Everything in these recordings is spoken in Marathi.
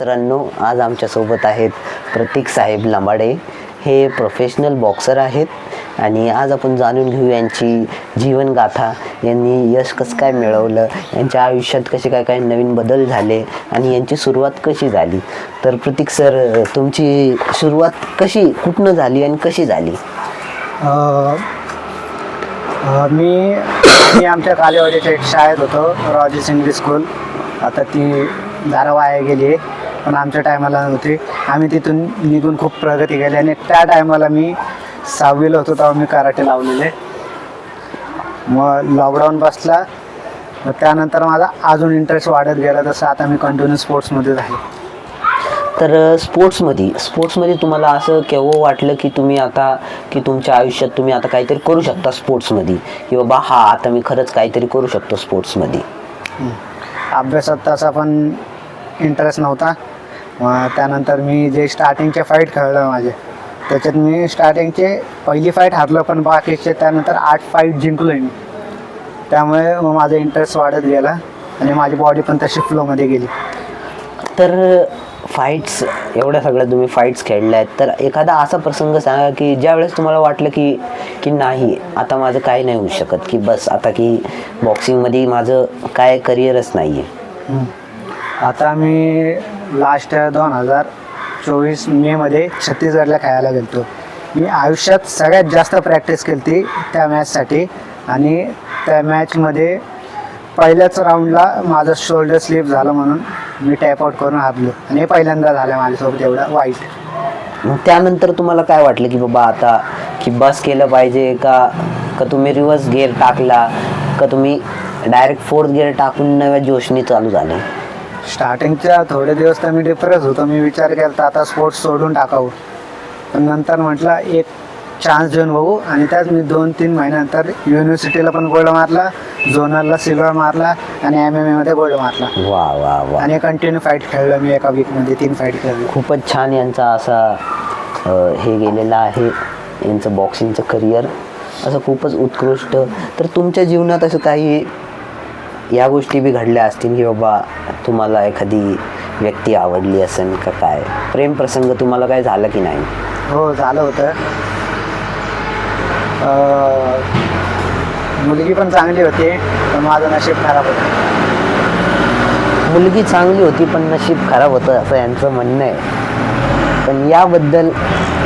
मित्रांनो आज आमच्यासोबत आहेत प्रतीक साहेब लंबाडे. हे प्रोफेशनल बॉक्सर आहेत आणि आज आपण जाणून घेऊ यांची जीवनगाथा. यांनी यश कसं काय मिळवलं यांच्या आयुष्यात कसे काय काय नवीन बदल झाले आणि यांची सुरुवात कशी झाली? तर प्रतीक सर तुमची सुरुवात कशी कुठनं झाली आणि कशी झाली? अ, अ, मी मी आमच्या कालेवाडीच्या एक शाळेत होतो रॉजेस इंग्लिश स्कूल आता ती धारावाया वाया गेली आहे. पण आमच्या टायमाला नव्हती. आम्ही तिथून निघून खूप प्रगती केली आणि त्या टायमाला मी सहावीला होतो तेव्हा मी कराटे लावलेले. मग लॉकडाऊन बसला. मग त्यानंतर माझा अजून इंटरेस्ट वाढत गेला तसं आता मी कंटिन्यू स्पोर्ट्समध्येच आहे तर स्पोर्ट्समध्ये स्पोर्ट्समध्ये तुम्हाला असं केव्हा वाटलं की तुम्ही आता की तुमच्या आयुष्यात तुम्ही आता काहीतरी करू शकता स्पोर्ट्समध्ये की बाबा हा आता मी खरंच काहीतरी करू शकतो स्पोर्ट्समध्ये अभ्यासात तसा पण इंटरेस्ट नव्हता. त्यानंतर मी जे स्टार्टिंगचे फाईट खेळलं माझे त्याच्यात मी स्टार्टिंगचे पहिली फाईट हारलो पण बाकीचे त्यानंतर आठ फाईट जिंकलो मी. त्यामुळे मग माझा इंटरेस्ट वाढत गेला आणि माझी बॉडी पण तशी फ्लोमध्ये गेली. तर फाईट्स एवढ्या सगळ्या तुम्ही फाईट्स खेळल्या आहेत. तर एखादा असा प्रसंग सांगा की ज्यावेळेस तुम्हाला वाटलं की की नाही आता माझं काय नाही होऊ शकत की बस आता की बॉक्सिंगमध्ये माझं काय करिअरच नाही आहे आता मी लास्ट दोन हजार चोवीस मेमध्ये छत्तीसगडला खेळायला गेलतो. मी आयुष्यात सगळ्यात जास्त प्रॅक्टिस केली ती त्या मॅचसाठी आणि त्या मॅचमध्ये पहिल्याच राऊंडला माझं शोल्डर स्लिप झालं म्हणून मी टॅपआउट करून हारलो. आणि हे पहिल्यांदा झालं माझ्यासोबत एवढं वाईट. मग त्यानंतर तुम्हाला काय वाटलं की बाबा आता की बस केलं पाहिजे का? का तुम्ही रिव्हर्स गिअर टाकला? का तुम्ही डायरेक्ट फोर्थ गिअर टाकून नव्या जोशनी चालू झाले? स्टार्टिंगच्या थोडे दिवस तर मी डिप्रेस होतो. मी विचार केला तर आता स्पोर्ट्स सोडून टाकावं. पण नंतर म्हटलं एक चान्स देऊन बघू. आणि त्यात मी दोन तीन महिन्यानंतर युनिव्हर्सिटीला पण गोल्ड मारला झोनलला सिल्वर मारला आणि एम एम एमध्ये गोल्ड मारला. वा वा वा. आणि कंटिन्यू फाईट खेळलो मी एका वीकमध्ये तीन फाईट खेळलो. खूपच छान यांचा असा अ, हे गेलेला आहे. यांचं बॉक्सिंगचं करिअर असं खूपच उत्कृष्ट. तर तुमच्या जीवनात असं काही या गोष्टी बी घडल्या असतील की बाबा तुम्हाला एखादी व्यक्ती आवडली असेल का काय? प्रेम प्रसंग तुम्हाला काय झालं की नाही? हो झालं होतं. अं, मुलगी पण चांगली होती पण माझं नशीब खराब होतं. मुलगी चांगली होती पण नशीब खराब होतं असं यांचं म्हणणं आहे. पण याबद्दल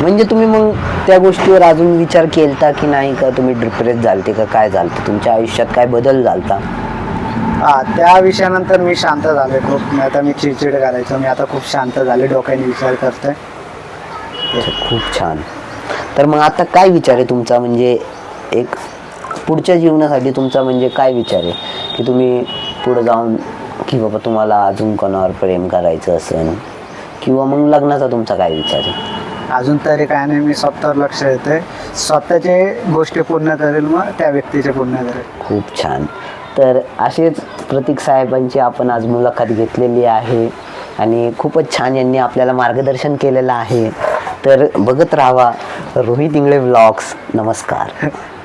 म्हणजे तुम्ही मग त्या गोष्टीवर अजून विचार केलता की नाही का? तुम्ही डिप्रेस झालते का? काय झालते? तुमच्या आयुष्यात काय बदल झालता? हा त्या विषयानंतर मी शांत झाले खूप. मी आता मी चिडचिड करायचो मी आता खूप शांत झाले डोक्याने विचार करतोय. खूप छान. तर मग आता काय विचार आहे तुमचा? म्हणजे एक पुढच्या जीवनासाठी तुमचा म्हणजे काय विचार आहे? की तुम्ही पुढे जाऊन की बाबा तुम्हाला अजून कोणावर प्रेम करायचं असेल? किंवा मग लग्नाचा तुमचा काय विचार आहे? अजून तरी काय नाही. मी स्वतःवर लक्ष देतोय. स्वतःचे गोष्टी पूर्ण करेल मग त्या व्यक्तीचे पूर्ण करेल. खूप छान. तर असेच प्रतीक साहेबांची आपण आज मुलाखत घेतलेली आहे. आणि खूपच छान यांनी आपल्याला मार्गदर्शन केलेलं आहे. तर बघत राहावा रोहित इंगळे ब्लॉग्स नमस्कार.